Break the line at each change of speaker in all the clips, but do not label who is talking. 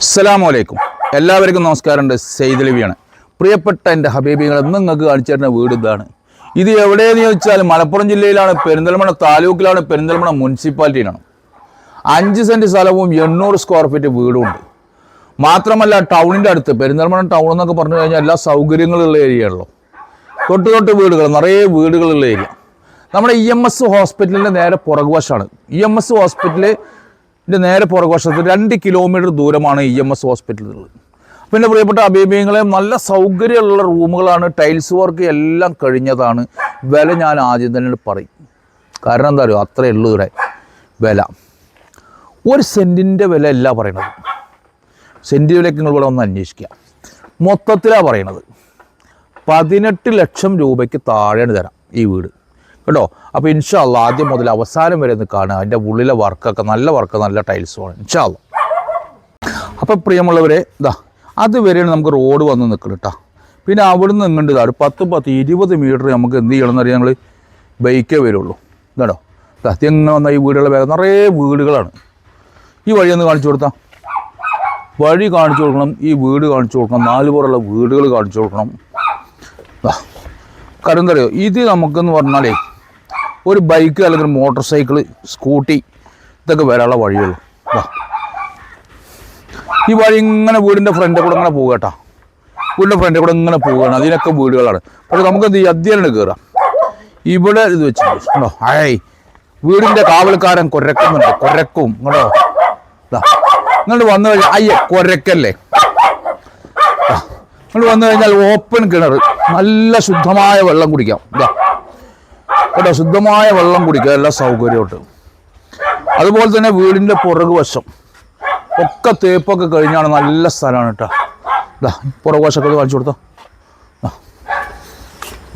അസ്സലാമലൈക്കും. എല്ലാവർക്കും നമസ്കാരമുണ്ട്. സെയ്ദലവിയാണ് പ്രിയപ്പെട്ട എന്റെ ഹബീബികൾ ഇന്ന് നിങ്ങൾക്ക് കാണിച്ചു തരുന്ന വീട് ഇതാണ്. ഇത് എവിടെയെന്ന് ചോദിച്ചാൽ മലപ്പുറം ജില്ലയിലാണ് പെരിന്തൽമണ്ണ താലൂക്കിലാണ് പെരിന്തൽമണ്ണ മുനിസിപ്പാലിറ്റിയിലാണ്. അഞ്ച് സെന്റ് സ്ഥലവും എണ്ണൂറ് സ്ക്വയർ ഫീറ്റ് വീടും ഉണ്ട്. മാത്രമല്ല ടൗണിന്റെ അടുത്ത് പെരിന്തൽമണ്ണ ടൗൺ എന്നൊക്കെ പറഞ്ഞു കഴിഞ്ഞാൽ എല്ലാ സൗകര്യങ്ങളുള്ള ഏരിയയാണല്ലോ. തൊട്ട് തൊട്ട് വീടുകൾ നിറയെ വീടുകളുള്ള ഏരിയ. നമ്മുടെ ഇ എം എസ് ഹോസ്പിറ്റലിന്റെ നേരെ പുറകുവശമാണ് ഇ എം എസ് ഹോസ്പിറ്റലിന്റെ നേരെ പുറകുവശത്ത് രണ്ട് കിലോമീറ്റർ ദൂരമാണ് ഇ എം എസ് ഹോസ്പിറ്റലുള്ളത് പിന്നെ പ്രിയപ്പെട്ട അഭിമുഖങ്ങളെ നല്ല സൗകര്യമുള്ള റൂമുകളാണ് ടൈൽസ് വർക്ക് എല്ലാം കഴിഞ്ഞതാണ്. വില ഞാൻ ആദ്യം തന്നെ പറയും. കാരണം എന്താ പറയുക അത്രയേ ഉള്ളൂ ഇവിടെ വില. ഒരു സെന്റിന്റെ വില അല്ല പറയണത്. സെന്റിന്റെ വിലയ്ക്ക് നിങ്ങൾ ഇവിടെ ഒന്ന് അന്വേഷിക്കുക. മൊത്തത്തിലാണ് പറയണത്. പതിനെട്ട് ലക്ഷം രൂപയ്ക്ക് താഴെയാണ് തരാം ഈ വീട്. കേട്ടോ? അപ്പോൾ ഇൻഷാല്ല ആദ്യം മുതൽ അവസാനം വരെ കാണുക. അതിന്റെ ഉള്ളിലെ വർക്കൊക്കെ നല്ല വർക്ക് നല്ല ടൈൽസുമാണ് ഇൻഷാല്ല അപ്പോൾ പ്രിയമുള്ളവരെ ഇതാ അതുവരെയാണ് നമുക്ക് റോഡ് വന്ന് നിൽക്കണം കേട്ടോ പിന്നെ അവിടുന്ന് ഇങ്ങോട്ട് ഇതാ ഒരു പത്ത് പത്ത് ഇരുപത് മീറ്റർ നമുക്ക് എന്ത് ചെയ്യണം എന്നറിയാം ഞങ്ങൾ ബൈക്കേ വരുള്ളൂ. ഇതാണോ? എങ്ങനെ വന്ന ഈ വീടുകൾ വേഗം നിറയെ വീടുകളാണ്. ഈ വഴി ഒന്ന് കാണിച്ചു കൊടുത്താൽ വഴി കാണിച്ചു കൊടുക്കണം ഈ വീട് കാണിച്ചു കൊടുക്കണം നാല് പുറമുള്ള വീടുകൾ കാണിച്ചു കൊടുക്കണം. കാരണം എന്താ പറയുക ഇത് നമുക്കെന്ന് പറഞ്ഞാലേ ഒരു ബൈക്ക് അല്ലെങ്കിൽ മോട്ടോർ സൈക്കിൾ സ്കൂട്ടി ഇതൊക്കെ വരാനുള്ള വഴിയുള്ളൂ വാ. ഈ വഴി ഇങ്ങനെ വീടിന്റെ ഫ്രണ്ടിൽ കൂടെ ഇങ്ങനെ പോകുക കേട്ടോ. വീടിന്റെ ഫ്രണ്ടിൽ കൂടെ ഇങ്ങനെ പോവുകയാണ്. അതിനൊക്കെ വീടുകളാണ്. പക്ഷെ നമുക്ക് എന്ത് അധ്യയനം കയറാം. ഇവിടെ ഇത് വെച്ച് കേട്ടോ ആയ് വീടിന്റെ കാവൽക്കാരൻ കൊരക്കുന്നുണ്ട്. കുരക്കും. കേട്ടോ. ഇങ്ങോട്ട് വന്നു കഴിഞ്ഞാൽ അയ്യ കുരക്കല്ലേ? ഇങ്ങോട്ട് വന്നു കഴിഞ്ഞാൽ ഓപ്പൺ കിണർ നല്ല ശുദ്ധമായ വെള്ളം കുടിക്കാം. ഇതാ കേട്ടോ ശുദ്ധമായ വെള്ളം കുടിക്കുക എല്ലാ സൗകര്യമായിട്ട്. അതുപോലെ തന്നെ വീടിന്റെ പുറകു വശം. ഒക്കെ തേപ്പൊക്കെ കഴിഞ്ഞാണ് നല്ല സ്ഥലമാണ് കേട്ടോ. പുറകു വശമൊക്കെ കാണിച്ചു കൊടുത്തോ.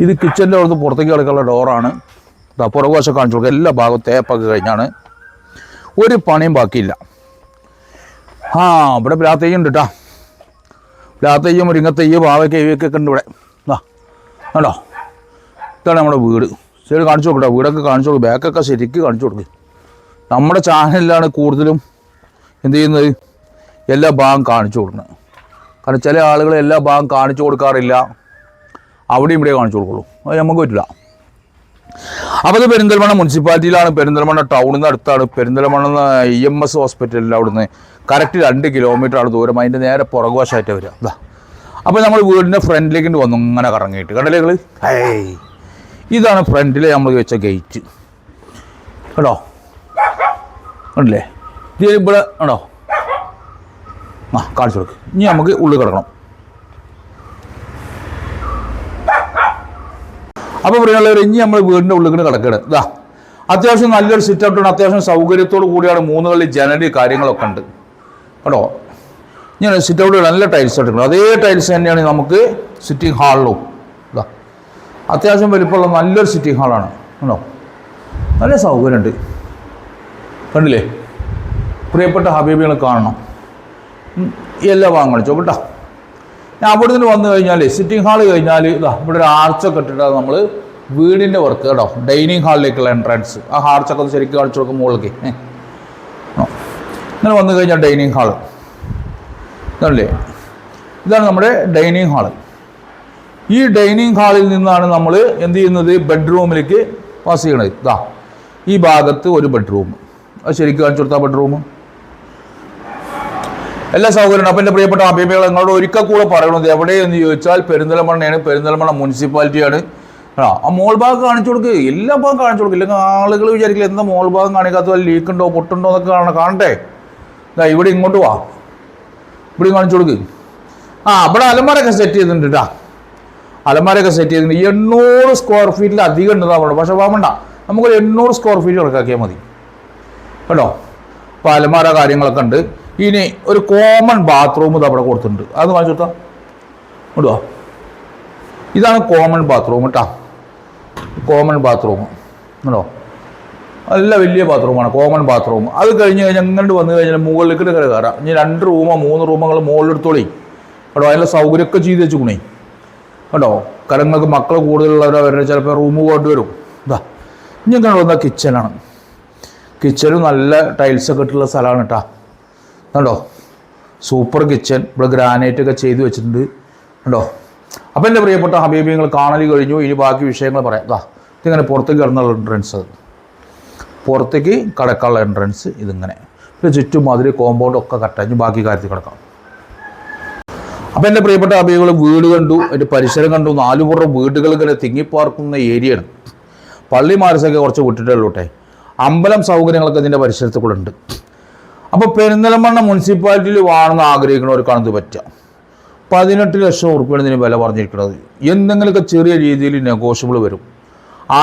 ഇത് കിച്ചന്റെ അവിടുന്ന് പുറത്തേക്ക് കിടക്കാനുള്ള ഡോറാണ് ഇതാ പുറകു വശം കാണിച്ചു കൊടുക്കുക. എല്ലാ ഭാഗവും തേപ്പൊക്കെ കഴിഞ്ഞാണ്. ഒരു പണിയും ബാക്കിയില്ല. ആ ഇവിടെ പ്ലാത്തേജ് ഉണ്ട് കേട്ടോ. പ്ലാത്തേജ് മുരിങ്ങത്തെയ്യും പാവയ്ക്ക ഇവയൊക്കെ ഉണ്ട് ഇവിടെ. ആ കണ്ടോ? ഇതാണ് നമ്മുടെ വീട്. ശരി കാണിച്ചു കൊടുക്കട്ടെ. വീടൊക്കെ കാണിച്ചു കൊടുക്കും. ബാക്കൊക്കെ ശരിക്ക് കാണിച്ചു കൊടുക്കും. നമ്മുടെ ചാനലിലാണ് കൂടുതലും എന്ത് ചെയ്യുന്നത്? എല്ലാ ഭാഗം കാണിച്ചു കൊടുക്കുന്നത്. കാരണം ചില ആളുകൾ എല്ലാ ഭാഗം കാണിച്ചു കൊടുക്കാറില്ല. അവിടെയും ഇവിടെ കാണിച്ചു കൊടുക്കുള്ളൂ. അത് നമുക്ക് പറ്റില്ല. അപ്പോൾ അത് പെരിന്തൽമണ്ണ മുനിസിപ്പാലിറ്റിയിലാണ്. പെരിന്തൽമണ്ണ ടൗണിൽ അടുത്താണ്. പെരിന്തൽമണ്ണ ഇ എം എസ് ഹോസ്പിറ്റലിൽ അവിടുന്ന് കറക്റ്റ് രണ്ട് കിലോമീറ്റർ ആണ് ദൂരം. അതിന്റെ നേരെ പുറകുവശമായിട്ട് വരിക. അപ്പോൾ നമ്മൾ വീടിന്റെ ഫ്രണ്ടിലേക്ക് വന്നു. ഇങ്ങനെ കറങ്ങിയിട്ട്. കണ്ടല്ലേ നിങ്ങൾ? ഹേയ്. ഇതാണ് ഫ്രണ്ടിൽ നമ്മൾ വെച്ച ഗേറ്റ് കേട്ടോ ഉണ്ടല്ലേ ഇതിൽ ഇവിടെ ആണോ ആ കാണിച്ചു കൊടുക്ക്. ഇനി നമുക്ക് ഉള്ളിൽ കിടക്കണം. അപ്പോൾ പ്രിയമുള്ളവർ ഇനി നമ്മൾ വീടിന്റെ ഉള്ളിൽ കൂടെ കിടക്കുകയാണ് ഇതാ അത്യാവശ്യം നല്ലൊരു സിറ്റ് ഔട്ടാണ് അത്യാവശ്യം സൗകര്യത്തോടു കൂടിയാണ് മൂന്ന് കളി കാര്യങ്ങളൊക്കെ ഉണ്ട്. കേട്ടോ ഞാൻ സിറ്റ് ഔട്ട് നല്ല ടൈൽസ് എടുക്കണം അതേ ടൈൽസ് തന്നെയാണ് നമുക്ക് സിറ്റിംഗ് ഹാളിലും അത്യാവശ്യം വലിപ്പമുള്ള നല്ലൊരു സിറ്റിംഗ് ഹാളാണ് ഉണ്ടോ നല്ല സൗകര്യമുണ്ട്. കണ്ടില്ലേ? പ്രിയപ്പെട്ട ഹബീബികളെ കാണണം. എല്ലാം വാങ്ങണം കേട്ടോ ഞാൻ അവിടെ നിന്ന് വന്നു കഴിഞ്ഞാൽ സിറ്റിംഗ് ഹാൾ കഴിഞ്ഞാൽ ഇതാ ഇവിടെ ഒരു ആർച്ചൊക്കെ ഇട്ടിട്ടാണ് നമ്മൾ വീടിന്റെ വർക്ക് കേട്ടോ ഡൈനിങ് ഹാളിലേക്കുള്ള എൻട്രൻസ് ആ ആർച്ചൊക്കെ ഒന്ന് ശരിക്കും കാണിച്ചു കൊടുക്കും മുകളിലേക്ക്. ഇങ്ങനെ വന്നു കഴിഞ്ഞാൽ ഡൈനിങ് ഹാൾ ഇതല്ലേ ഇതാണ് നമ്മുടെ ഡൈനിങ് ഹാൾ ഈ ഡൈനിങ് ഹാളിൽ നിന്നാണ് നമ്മൾ എന്ത് ചെയ്യുന്നത്? ബെഡ്റൂമിലേക്ക് പാസ് ചെയ്യണത്. ഇതാ ഈ ഭാഗത്ത് ഒരു ബെഡ്റൂം. അത് ശരിക്കും കാണിച്ചു ബെഡ്റൂം? എല്ലാ സൗകര്യവും അപ്പം എന്റെ പ്രിയപ്പെട്ട അഭിപ്രായങ്ങൾ നിങ്ങളോട് ഒരിക്കൽ കൂടെ പറയണത് എവിടെയെന്ന് ചോദിച്ചാൽ പെരിന്തൽമണ്ണയാണ്. പെരിന്തൽമണ്ണ മുനിസിപ്പാലിറ്റിയാണ്. ആ മോൾ ഭാഗം കാണിച്ചു കൊടുക്കുക എല്ലാ ഭാഗം കാണിച്ചു കൊടുക്കുക ഇല്ലെങ്കിൽ ആളുകൾ വിചാരിക്കില്ല എന്താ മോൾ ഭാഗം കാണിക്കാത്ത ലീക്ക് ഉണ്ടോ? പൊട്ടുണ്ടോ എന്നൊക്കെ കാണണം കാണട്ടെ. ഇതാ ഇവിടെ ഇങ്ങോട്ട് വാ. ഇവിടെ കാണിച്ചു കൊടുക്ക്. ആ ഇവിടെ അലമാരൊക്കെ സെറ്റ് ചെയ്തിട്ടുണ്ട് കേട്ടാ അലമാരൊക്കെ സെറ്റ് ചെയ്തിട്ടുണ്ട് എണ്ണൂറ് സ്ക്വയർ ഫീറ്റിൽ അധികം ഉണ്ട് അവിടെ പക്ഷേ വേണ്ട നമുക്കൊരു എണ്ണൂറ് സ്ക്വയർ ഫീറ്റ് കണക്കാക്കിയാൽ മതി. കേട്ടോ? അപ്പോൾ അലമാര കാര്യങ്ങളൊക്കെ ഉണ്ട്. ഇനി ഒരു കോമൺ ബാത്റൂം ഇത് അവിടെ കൊടുത്തിട്ടുണ്ട്. അത് വാങ്ങിച്ചു കൊടുത്താ? ഇടുക ഇതാണ് കോമൺ ബാത്റൂം കേട്ടോ കോമൺ ബാത്റൂം കേട്ടോ? നല്ല വലിയ ബാത്റൂമാണ് കോമൺ ബാത്റൂം അത് കഴിഞ്ഞ് കഴിഞ്ഞാൽ അങ്ങോട്ട് വന്നു കഴിഞ്ഞാൽ മുകളിലേക്ക് കയറാം ഇനി രണ്ട് റൂമോ മൂന്ന് റൂമുകൾ മുകളിലെടുത്തോളി കേട്ടോ? അതിനുള്ള സൗകര്യമൊക്കെ ചെയ്ത് വെച്ച് വെച്ചുകൂണേ കേട്ടോ കരങ്ങൾക്ക് മക്കൾ കൂടുതലുള്ളവരവരുടെ ചിലപ്പോൾ റൂം പോയിട്ട് വരും. ഇതാ ഇങ്ങനെ വന്ന കിച്ചനാണ് കിച്ചനും നല്ല ടൈൽസൊക്കെ ഇട്ടുള്ള സ്ഥലമാണ് കേട്ടോ കണ്ടോ? സൂപ്പർ കിച്ചൻ ഇവിടെ ഗ്രാനൈറ്റ് ഒക്കെ ചെയ്തു വെച്ചിട്ടുണ്ട്. കണ്ടോ? അപ്പോൾ എന്റെ പ്രിയപ്പെട്ട ഹബീബിങ്ങൾ കാണൽ കഴിഞ്ഞു. ഇനി ബാക്കി വിഷയങ്ങൾ പറയാം. ദാ ഇതിങ്ങനെ പുറത്തേക്ക് കിടന്നുള്ള എൻട്രൻസ് അത് പുറത്തേക്ക് കടക്കാനുള്ള എൻട്രൻസ് ഇതിങ്ങനെ. പിന്നെ ചുറ്റും മാതിരി കോമ്പൗണ്ട് ഒക്കെ കട്ടഞ്ഞ് ബാക്കി കാര്യത്തിൽ കിടക്കാം. അപ്പം എന്റെ പ്രിയപ്പെട്ട അബികൾ വീട് കണ്ടു അതിന്റെ പരിസരം കണ്ടു നാലുപുറം വീടുകൾ ഇങ്ങനെ തിങ്ങിപ്പാർക്കുന്ന ഏരിയയാണ് പള്ളി മാരസൊക്കെ കുറച്ച് വിട്ടിട്ടുള്ളൂട്ടെ അമ്പലം സൗകര്യങ്ങളൊക്കെ ഇതിന്റെ പരിസരത്ത് കൂടെ ഉണ്ട് അപ്പോൾ പെരുന്തലമണ്ണ മുനിസിപ്പാലിറ്റിയിൽ വാങ്ങുന്ന ആഗ്രഹിക്കുന്നവർക്കാണ് ഇത് പറ്റുക പതിനെട്ട് ലക്ഷം ഉറുപ്പിയാണ് ഇതിന് വില പറഞ്ഞിരിക്കുന്നത്. എന്തെങ്കിലുമൊക്കെ ചെറിയ രീതിയിൽ നെഗോഷ്യബിൾ വരും.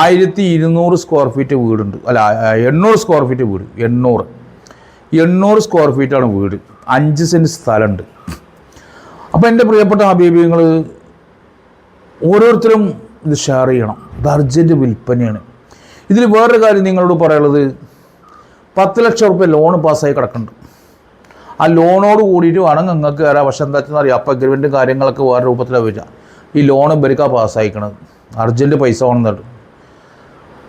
ആയിരത്തി ഇരുന്നൂറ് സ്ക്വയർ ഫീറ്റ് വീടുണ്ട്. അല്ല എണ്ണൂറ് സ്ക്വയർ ഫീറ്റ് വീട്. എണ്ണൂറ്. എണ്ണൂറ് സ്ക്വയർ ഫീറ്റാണ് വീട്. അഞ്ച് സെന്റ് സ്ഥലമുണ്ട്. അപ്പോൾ എന്റെ പ്രിയപ്പെട്ട ഹബീബിങ്ങൾ ഓരോരുത്തരും ഇത് ഷെയർ ചെയ്യണം. ഇത് അർജന്റ് വിൽപ്പനയാണ്. ഇതിൽ വേറൊരു കാര്യം നിങ്ങളോട് പറയാനുള്ളത് പത്ത് ലക്ഷം റുപ്യ ലോൺ പാസ്സായി കിടക്കുന്നുണ്ട്. ആ ലോണോട് കൂടിയിട്ട് വേണം നിങ്ങൾക്ക് കയറാം പക്ഷെ എന്താ വെച്ചാൽ അറിയാം? അപ്പം അഗ്രിമെന്റും കാര്യങ്ങളൊക്കെ വേറെ രൂപത്തിലാണ് വരിക. ഈ ലോൺ ഇവർക്ക് പാസ്സായിക്കണത് അർജന്റ് പൈസ വേണമെന്നുണ്ട്.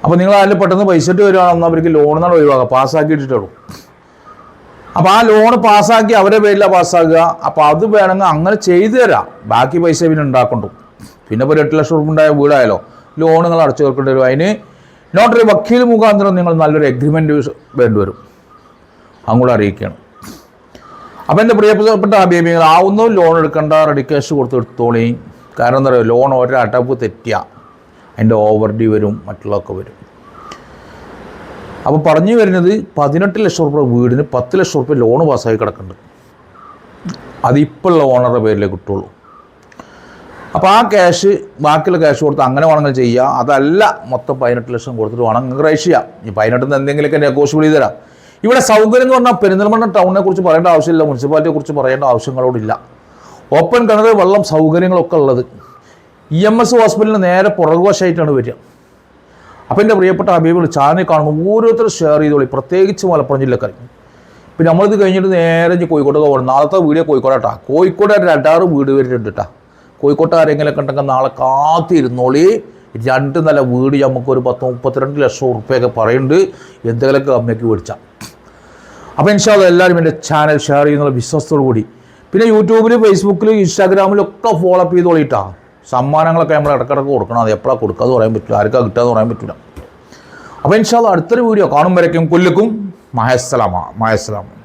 അപ്പോൾ നിങ്ങൾ അതിൽ പെട്ടെന്ന് പൈസ ഇട്ട് വരികയാണെന്ന് അവർക്ക് ലോൺ എന്നാണ് ഒഴിവാക്കുക. പാസ്സാക്കിയിട്ടുള്ളൂ അപ്പോൾ ആ ലോൺ പാസ്സാക്കി അവരെ പേരിലാണ് പാസ്സാക്കുക അപ്പോൾ അത് വേണമെങ്കിൽ അങ്ങനെ ചെയ്തു തരാം. ബാക്കി പൈസ പിന്നെ ഉണ്ടാക്കണ്ടു. പിന്നെ ഇപ്പോൾ ഒരു എട്ട് ലക്ഷം റുപ്യ ഉണ്ടായ വീടായാലോ നിങ്ങൾ അടച്ചു തീർക്കേണ്ടി വരും. അതിന് നോട്ടറി വക്കീൽ മുഖാന്തരം നിങ്ങൾ നല്ലൊരു എഗ്രിമെന്റ് വേണ്ടിവരും അങ്ങോട്ട് അറിയിക്കുകയാണ്. അപ്പോൾ എന്റെ പ്രിയപ്പെട്ട അഭിപ്രായങ്ങൾ ആവുന്നതും ലോൺ എടുക്കേണ്ട റെഡി ക്യാഷ് കൊടുത്ത് എടുത്തോളി. കാരണം എന്താ പറയുക ലോൺ ഒരടവ് തെറ്റിയ. അതിന്റെ ഓവർ ഡ്യൂ വരും മറ്റുള്ളതൊക്കെ വരും. അപ്പോൾ പറഞ്ഞു വരുന്നത് പതിനെട്ട് ലക്ഷം റുപ്യ വീടിന് പത്ത് ലക്ഷം റുപ്യ ലോൺ പാസ്സായി കിടക്കുന്നുണ്ട്. അതിപ്പോഴുള്ള ഓണറുടെ പേരിലേ കിട്ടുള്ളൂ. അപ്പോൾ ആ ക്യാഷ് ബാക്കിയുള്ള ക്യാഷ് കൊടുത്ത് അങ്ങനെ വേണമെങ്കിൽ ചെയ്യുക അതല്ല മൊത്തം പതിനെട്ട് ലക്ഷം കൊടുത്തിട്ട് വേണം നിങ്ങൾക്ക് റൈസ് ചെയ്യാം. ഈ പതിനെട്ടിൽ നിന്ന് എന്തെങ്കിലുമൊക്കെ നെഗോഷ്യബിൾ ചെയ്ത് തരാം. ഇവിടെ സൗകര്യം എന്ന് പറഞ്ഞാൽ പെരിന്തൽമണ്ണ ടൗണിനെ കുറിച്ച് പറയേണ്ട ആവശ്യമില്ല മുനിസിപ്പാലിറ്റിയെ കുറിച്ച് പറയേണ്ട ആവശ്യങ്ങളോടില്ല. ഓപ്പൺ കിണർ വെള്ളം സൗകര്യങ്ങളൊക്കെ ഉള്ളത്. ഇ എം എസ് ഹോസ്പിറ്റലിന് നേരെ പുറകുവശമായിട്ടാണ് വരിക. അപ്പോൾ എന്റെ പ്രിയപ്പെട്ട അഭിമുഖങ്ങൾ ചാനൽ കാണുന്ന ഓരോരുത്തരും ഷെയർ ചെയ്തോളി. പ്രത്യേകിച്ച് മലപ്പുറം ജില്ലക്കാർ. പിന്നെ നമ്മളിത് കഴിഞ്ഞിട്ട് നേരെ കോഴിക്കോട്ടൊക്കെ കോഴിക്കോട്ട് പോകണം. നാളത്തെ വീഡിയോ കോഴിക്കോടാട്ടാ. കോഴിക്കോട് രണ്ടാറ് വീട് വരുന്നുണ്ട് കേട്ടോ കോഴിക്കോട്ട് ആരെങ്കിലുമൊക്കെ ഉണ്ടെങ്കിൽ നാളെ കാത്തിരുന്നോളി. രണ്ട് നല്ല വീട് നമുക്ക് ഒരു പത്ത് മുപ്പത്തിരണ്ട് ലക്ഷം ഉറുപ്പ്യൊക്കെ പറയുന്നുണ്ട്. എന്തെങ്കിലുമൊക്കെ അമ്മയ്ക്ക് മേടിച്ചാൽ അപ്പോൾ ഇൻഷാല്ല എല്ലാവരും എന്റെ ചാനൽ ഷെയർ ചെയ്യുന്നുള്ള വിശ്വാസത്തോടു കൂടി പിന്നെ യൂട്യൂബിലും ഫേസ്ബുക്കിലും ഇൻസ്റ്റാഗ്രാമിലും ഒക്കെ ഫോളോ അപ്പ് ചെയ്തോളിട്ടാ. സമ്മാനങ്ങളൊക്കെ നമ്മൾ ഇടക്കിടക്ക് കൊടുക്കണം. അത് എപ്പോഴാണ് കൊടുക്കുക എന്ന് പറയാൻ പറ്റില്ല. ആർക്കാ കിട്ടുക എന്ന് പറയാൻ പറ്റില്ല. അപ്പോൾ ഇൻഷാല്ല അടുത്തൊരു വീഡിയോ കാണും വരയ്ക്കും. കൊല്ലിക്കും. മഹസ്സലാമ മഹസ്സലാം